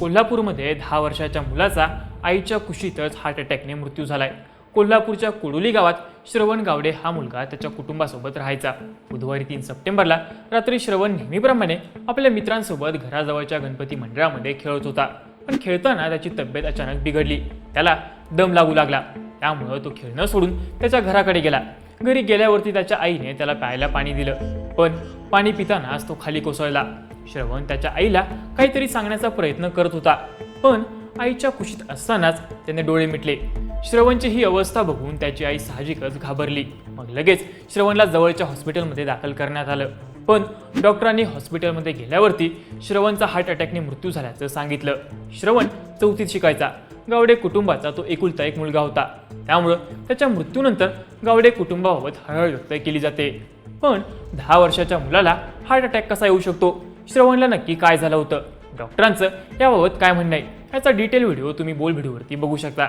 कोल्हापूरमध्ये दहा वर्षाच्या मुलाचा आईच्या कुशीतच हार्ट अटॅकने मृत्यू झालाय. कोल्हापूरच्या कोडोली गावात श्रवण गावडे हा मुलगा त्याच्या कुटुंबासोबत राहायचा. बुधवारी तीन सप्टेंबरला रात्री श्रवण नेहमीप्रमाणे आपल्या मित्रांसोबत घराजवळच्या गणपती मंडळामध्ये खेळत होता. पण खेळताना त्याची तब्येत अचानक बिघडली. त्याला दम लागू लागला. त्यामुळं तो खेळणं सोडून त्याच्या घराकडे गेला. घरी गेल्यावरती त्याच्या आईने त्याला प्यायला पाणी दिलं. पण पाणी पितानाच तो खाली कोसळला. श्रवण त्याच्या आईला काहीतरी सांगण्याचा प्रयत्न करत होता. पण आईच्या कुशीत असतानाच त्याने डोळे मिटले. श्रवणची ही अवस्था बघून त्याची आई साहजिकच घाबरली. मग लगेच श्रवणला जवळच्या हॉस्पिटलमध्ये दाखल करण्यात आलं. पण डॉक्टरांनी हॉस्पिटलमध्ये गेल्यावरती श्रवणचा हार्ट अटॅकने मृत्यू झाल्याचं सांगितलं. श्रवण चौथीत शिकायचा. गावडे कुटुंबाचा तो एकुलता एक मुलगा होता. त्यामुळं त्याच्या मृत्यूनंतर गावडे कुटुंबाबाबत हळहळ व्यक्त केली जाते. पण दहा वर्षाच्या मुलाला हार्ट अटॅक कसा येऊ शकतो? श्रवणला नक्की काय झालं होतं? डॉक्टरांचं याबाबत काय म्हणणं आहे? याचा डिटेल व्हिडिओ तुम्ही बोल व्हिडिओवरती बघू शकता.